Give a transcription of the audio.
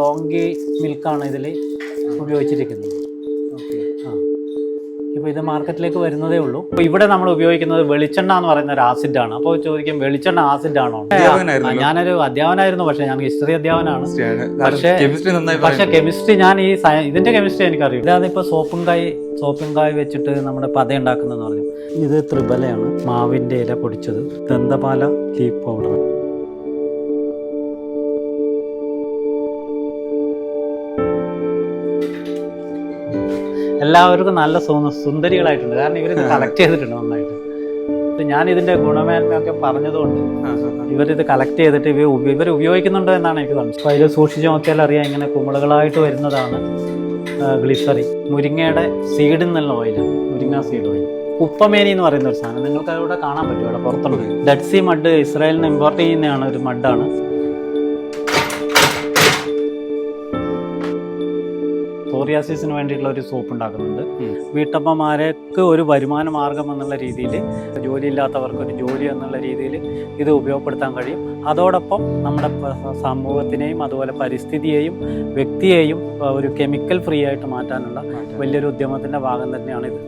Donkey മിൽക്കാണ് ഇതിൽ ഉപയോഗിച്ചിരിക്കുന്നത്. Okay. ആ. ഇപ്പോൾ ഇത് മാർക്കറ്റിലേക്ക് വരുന്നതേ ഉള്ളൂ. അപ്പോൾ ഇവിടെ നമ്മൾ ഉപയോഗിക്കുന്നത് വെളിച്ചെണ്ണ എന്ന് പറയുന്ന ഒരു ആസിഡാണ്. അപ്പോൾ ചോദിക്കും വെളിച്ചെണ്ണ ആസിഡ് ആണോ. ഞാനൊരു അധ്യാപനായിരുന്നു പക്ഷേ ഞാൻ ഹിസ്റ്ററി അധ്യാപനാണ് പക്ഷേ- പക്ഷേ കെമിസ്ട്രി ഞാൻ ഈ ഇതിന്റെ ഇതിന്റെ കെമിസ്ട്രി എനിക്കറിയും ഇതാണ് ഇപ്പോൾ സോപ്പും കായ് സോപ്പും കായ് വെച്ചിട്ട് നമ്മുടെ പത ഉണ്ടാക്കുന്നതെന്ന് പറഞ്ഞു. ഇത് ത്രിബലയാണ്. മാവിന്റെ ഇല പൊടിച്ചത്. Dantapala leaf powder. എല്ലാവർക്കും നല്ല സുന്ദരികളായിട്ടുണ്ട്. കാരണം ഇവരിത് കളക്ട് ചെയ്തിട്ടുണ്ട് നന്നായിട്ട്. ഞാൻ ഇതിന്റെ ഗുണമേന്മയൊക്കെ പറഞ്ഞതുകൊണ്ട് ഇവരിത് കളക്ട് ചെയ്തിട്ട് ഇവ ഇവർ ഉപയോഗിക്കുന്നുണ്ടോ എന്നാണ് എനിക്ക് തോന്നുന്നത്. അപ്പോൾ അതിൽ സൂക്ഷിച്ചു നോക്കിയാൽ അറിയാം ഇങ്ങനെ കുമിളകളായിട്ട് വരുന്നതാണ് ഗ്ലിസറി മുരിങ്ങയുടെ സീഡിൽ നിന്നുള്ള ഓയിലാണ് മുരിങ്ങ സീഡ് ഓയിൽ കുപ്പമേനി എന്ന് പറയുന്ന ഒരു സാധനം. നിങ്ങൾക്ക് അതിലൂടെ കാണാൻ പറ്റും അവിടെ പുറത്തുണ്ട്. ഡെഡ് സി മഡ് ഇസ്രായേലിൽ നിന്ന് ഇമ്പോർട്ട് ചെയ്യുന്നതാണ് ഒരു മഡാണ് സോറിയാസിസിന് വേണ്ടിയിട്ടുള്ള ഒരു സോപ്പ് ഉണ്ടാക്കുന്നുണ്ട്. വീട്ടമ്മമാർക്ക് ഒരു വരുമാന മാർഗം എന്നുള്ള രീതിയിൽ ജോലിയില്ലാത്തവർക്ക് ഒരു ജോലി എന്നുള്ള രീതിയിൽ ഇത് ഉപയോഗപ്പെടുത്താൻ കഴിയും. അതോടൊപ്പം നമ്മുടെ സമൂഹത്തിനെയും അതുപോലെ പരിസ്ഥിതിയെയും വ്യക്തിയെയും ഒരു കെമിക്കൽ ഫ്രീ ആയിട്ട് മാറ്റാനുള്ള വലിയൊരു ഉദ്യമത്തിന്റെ ഭാഗം തന്നെയാണ് ഇത്